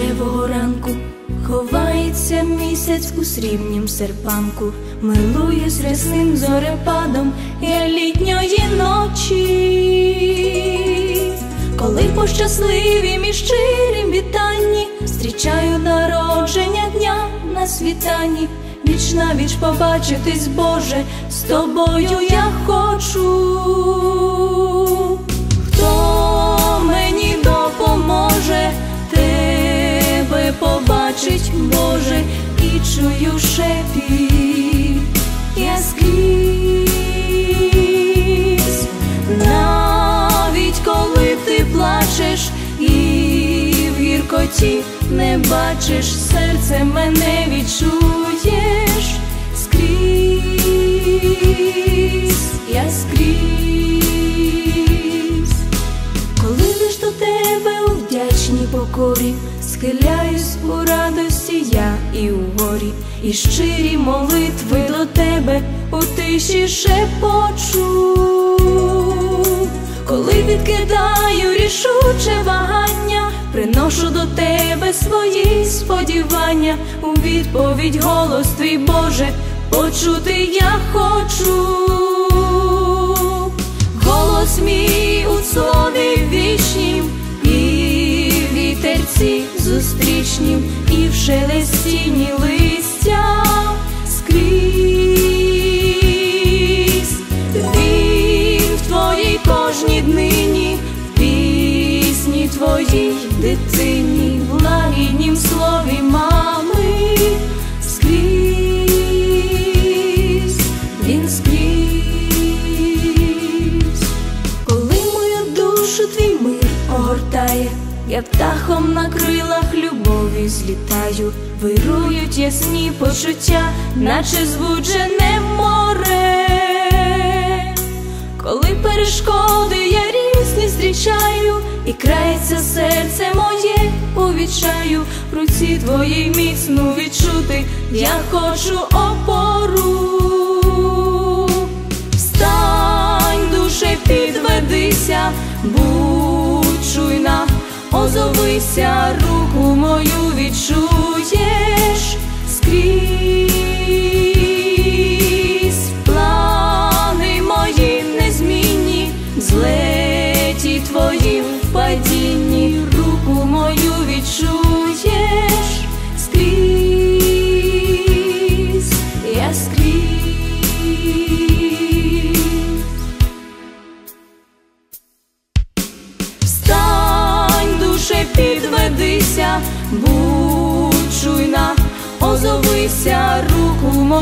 рожевого ранку. Ховається місяць у срібнім серпанку, милує з рясним зорепадом я літньої ночі, коли по щасливім і щирім вітанні зустрічаю народження дня на світанні, віч на віч побачитись, Боже, з тобою я хочу. Чую шепіт, я скрізь, навіть коли ти плачеш і в гіркоті не бачиш, серце мене відчуєш. Скрізь, у вдячній покорі, схиляюсь у радості я і у горі, і щирі молитви до тебе у тиші шепочу, коли відкидаю рішуче вагання, приношу до тебе свої сподівання, у відповідь голос твій Боже, почути я хочу. Голос мій у слові вітерці зустрічнім, і в шелестінні листя скрізь. Він в твоїй кожній днині, в пісні твоїй дитині, в лагіднім слові мами скрізь, він скрізь. Коли мою душу твій мир огортає, я птахом на крилах любові злітаю, вирують ясні почуття, наче збуджене море. Коли перешкоди я різні зустрічаю, і крається серце моє у відчаю, руці твоїй міцну відчути, я хочу опору. Озовися, руку мою відчуєш будь чуйна, озовися, руку відчуй.